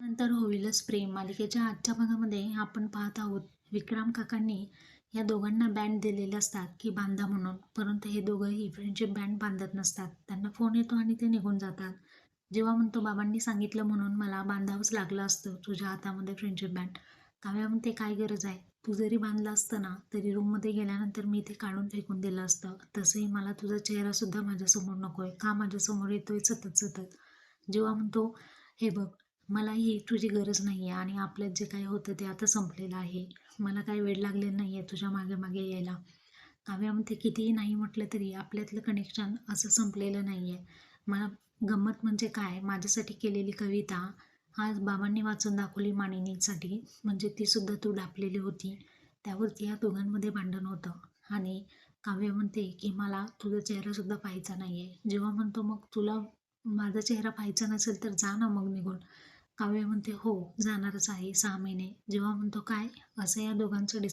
नंतर होईलच प्रेम. मालिकेच्या आजच्या भागामध्ये आपण पाहत आहोत विक्रम काकांनी या दोघांना बँड दिलेले असतात की बांधा म्हणून. परंतु हे दोघंही फ्रेंडशिप बँड बांधत नसतात. त्यांना फोन येतो आणि ते निघून जातात. जेव्हा म्हणतो बाबांनी सांगितलं म्हणून मला बांधावंच लागलं असतं तुझ्या हातामध्ये फ्रेंडशिप बँड काव्या म्हणते काय गरज आहे? तू जरी बांधलं असतं ना तरी रूममध्ये गेल्यानंतर मी ते काढून फेकून दिलं असतं. तसंही मला तुझा चेहरासुद्धा माझ्यासमोर नको आहे का माझ्यासमोर येतोय सतत सतत? जेव्हा म्हणतो हे बघ मला ही तुझी गरज नाही आहे आणि आपल्यात जे काही होतं ते आता संपलेलं आहे. मला काही वेळ लागलेलं नाही आहे तुझ्या मागे मागे यायला. काव्या म्हणते कितीही नाही म्हटलं तरी आपल्यातलं कनेक्शन असं संपलेलं नाही आहे मला गंमत म्हणजे काय? माझ्यासाठी केलेली कविता आज बाबांनी वाचून दाखवली मानिनीसाठी. म्हणजे तीसुद्धा तू डापलेली होती. त्यावरती या दोघांमध्ये भांडण होतं. आणि काव्य म्हणते की मला तुझा चेहरासुद्धा पाहायचा नाही आहे जेव्हा म्हणतो मग तुला माझा चेहरा पाहायचा नसेल तर जा ना मग निघून. काव्य म्हणते हो जाणारच आहे सहा महिने. जेव्हा म्हणतो काय? असं या दोघांचं